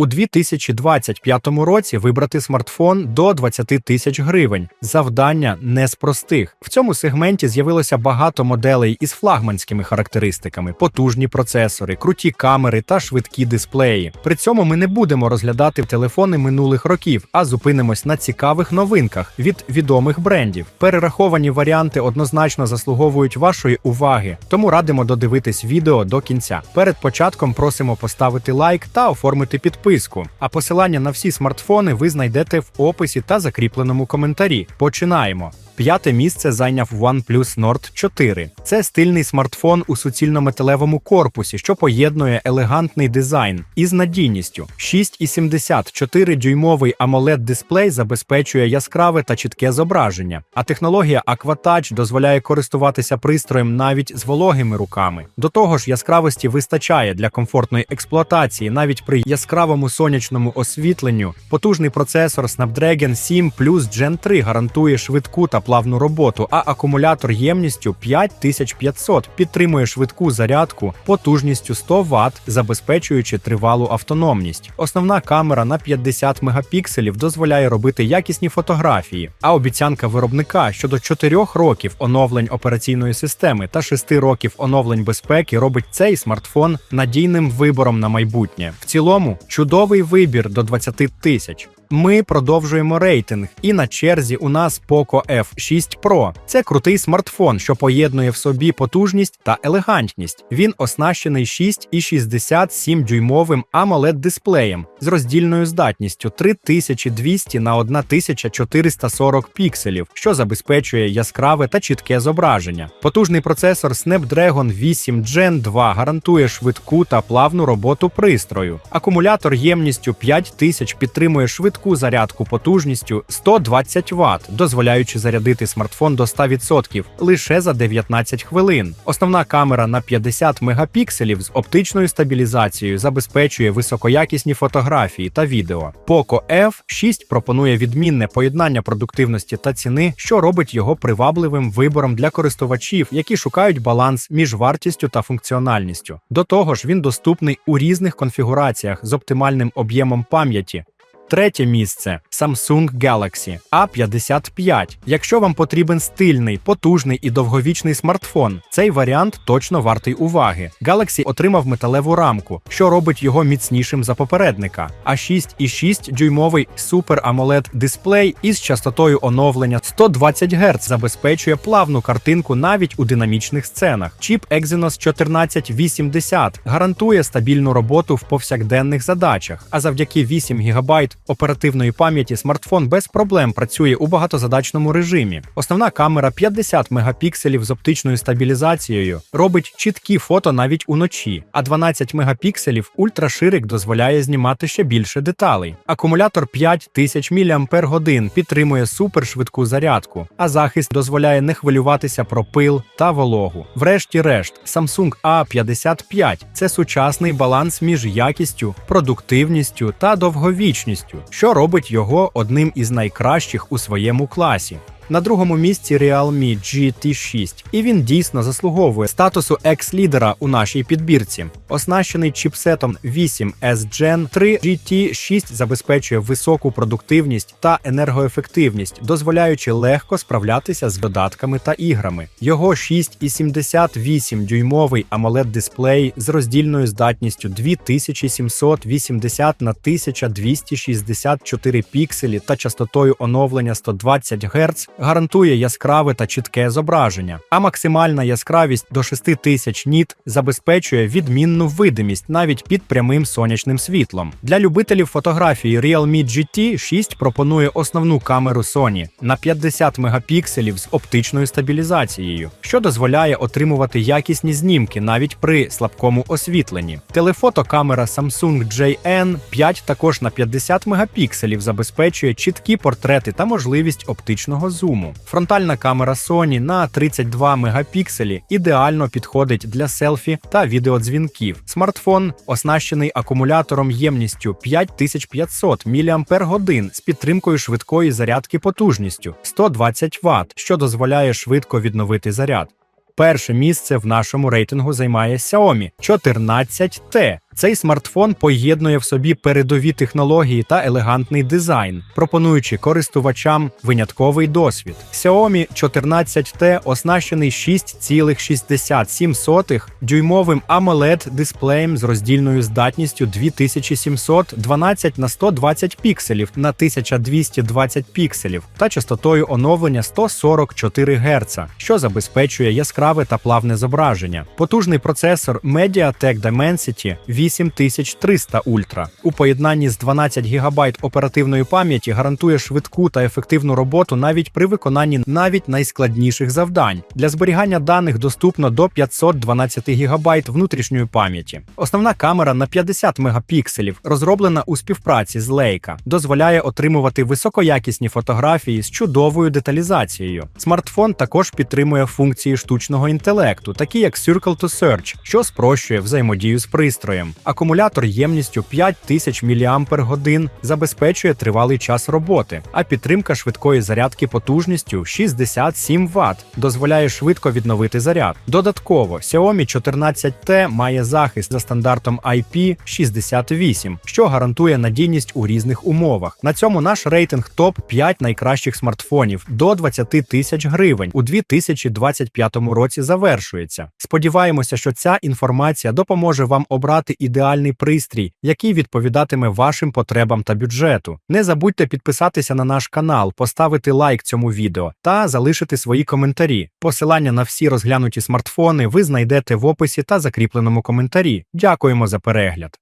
У 2025 році вибрати смартфон до 20 тисяч гривень. Завдання не з простих. В цьому сегменті з'явилося багато моделей із флагманськими характеристиками: потужні процесори, круті камери та швидкі дисплеї. При цьому ми не будемо розглядати телефони минулих років, а зупинимось на цікавих новинках від відомих брендів. Перераховані варіанти однозначно заслуговують вашої уваги, тому радимо додивитись відео до кінця. Перед початком просимо поставити лайк та оформити підписку. А посилання на всі смартфони ви знайдете в описі та закріпленому коментарі. Починаємо. П'яте місце зайняв OnePlus Nord 4. Це стильний смартфон у суцільно-металевому корпусі, що поєднує елегантний дизайн із надійністю. 6,74 дюймовий amoled дисплей забезпечує яскраве та чітке зображення, а технологія AquaTouch дозволяє користуватися пристроєм навіть з вологими руками. До того ж, яскравості вистачає для комфортної експлуатації навіть при яскравому сонячному освітленню. Потужний процесор Snapdragon 7 Plus Gen 3 гарантує швидку та плавну роботу, а акумулятор ємністю 5500 підтримує швидку зарядку потужністю 100 Вт, забезпечуючи тривалу автономність. Основна камера на 50 мегапікселів дозволяє робити якісні фотографії, а обіцянка виробника щодо 4 років оновлень операційної системи та 6 років оновлень безпеки робить цей смартфон надійним вибором на майбутнє. В цілому чудовий вибір до 20 тисяч. Ми продовжуємо рейтинг, і на черзі у нас Poco F6 Pro. Це крутий смартфон, що поєднує в собі потужність та елегантність. Він оснащений 6,67 дюймовим amoled дисплеєм з роздільною здатністю 3200 на 1440 пікселів, що забезпечує яскраве та чітке зображення. Потужний процесор Snapdragon 8 Gen 2 гарантує швидку та плавну роботу пристрою. Акумулятор ємністю 5000 підтримує швидку зарядку потужністю 120 Вт, дозволяючи зарядити смартфон до 100% лише за 19 хвилин. Основна камера на 50 мегапікселів з оптичною стабілізацією забезпечує високоякісні фотографії та відео. Poco F6 пропонує відмінне поєднання продуктивності та ціни, що робить його привабливим вибором для користувачів, які шукають баланс між вартістю та функціональністю. До того ж, він доступний у різних конфігураціях з оптимальним об'ємом пам'яті. Третє місце Samsung Galaxy A55. Якщо вам потрібен стильний, потужний і довговічний смартфон, цей варіант точно вартий уваги. Galaxy отримав металеву рамку, що робить його міцнішим за попередника. А 6,6 дюймовий Super AMOLED дисплей із частотою оновлення 120 Гц забезпечує плавну картинку навіть у динамічних сценах. Чіп Exynos 1480 гарантує стабільну роботу в повсякденних задачах, а завдяки 8 ГБ оперативної пам'яті смартфон без проблем працює у багатозадачному режимі. Основна камера 50 мегапікселів з оптичною стабілізацією робить чіткі фото навіть уночі, а 12 мегапікселів ультраширик дозволяє знімати ще більше деталей. Акумулятор 5000 мАч підтримує супершвидку зарядку, а захист дозволяє не хвилюватися про пил та вологу. Врешті-решт, Samsung A55 це сучасний баланс між якістю, продуктивністю та довговічністю що робить його одним із найкращих у своєму класі. На другому місці Realme GT6, і він дійсно заслуговує статусу екс-лідера у нашій підбірці. Оснащений чіпсетом 8 s Gen 3 GT6 забезпечує високу продуктивність та енергоефективність, дозволяючи легко справлятися з додатками та іграми. Його 6,78 дюймовий amoled дисплей з роздільною здатністю 2780 на 1264 пікселі та частотою оновлення 120 Гц гарантує яскраве та чітке зображення, а максимальна яскравість до 6000 ніт забезпечує відмінну видимість навіть під прямим сонячним світлом. Для любителів фотографії Realme GT 6 пропонує основну камеру Sony на 50 мегапікселів з оптичною стабілізацією, що дозволяє отримувати якісні знімки навіть при слабкому освітленні. Телефотокамера Samsung JN5 також на 50 мегапікселів забезпечує чіткі портрети та можливість оптичного зуму. Фронтальна камера Sony на 32 мегапікселі ідеально підходить для селфі та відеодзвінків. Смартфон оснащений акумулятором ємністю 5500 мАч з підтримкою швидкої зарядки потужністю 120 Вт, що дозволяє швидко відновити заряд. Перше місце в нашому рейтингу займає Xiaomi 14T. Цей смартфон поєднує в собі передові технології та елегантний дизайн, пропонуючи користувачам винятковий досвід. Xiaomi 14T оснащений 6,67 дюймовим amoled дисплеєм з роздільною здатністю 2712 на 120 пікселів на 1220 пікселів та частотою оновлення 144 Гц, що забезпечує яскраве та плавне зображення. Потужний процесор MediaTek Dimensity 8300 Ultra у поєднанні з 12 ГБ оперативної пам'яті гарантує швидку та ефективну роботу навіть при виконанні навіть найскладніших завдань. Для зберігання даних доступно до 512 ГБ внутрішньої пам'яті. Основна камера на 50 мегапікселів, розроблена у співпраці з Leica, дозволяє отримувати високоякісні фотографії з чудовою деталізацією. Смартфон також підтримує функції штучного інтелекту, такі як Circle to Search, що спрощує взаємодію з пристроєм. Акумулятор ємністю 5000 мАч забезпечує тривалий час роботи, а підтримка швидкої зарядки потужністю 67 Вт дозволяє швидко відновити заряд. Додатково, Xiaomi 14T має захист за стандартом IP68, що гарантує надійність у різних умовах. На цьому наш рейтинг топ 5 найкращих смартфонів до 20 тисяч гривень у 2025 році завершується. Сподіваємося, що ця інформація допоможе вам обрати ідеальний пристрій, який відповідатиме вашим потребам та бюджету. Не забудьте підписатися на наш канал, поставити лайк цьому відео та залишити свої коментарі. Посилання на всі розглянуті смартфони ви знайдете в описі та закріпленому коментарі. Дякуємо за перегляд.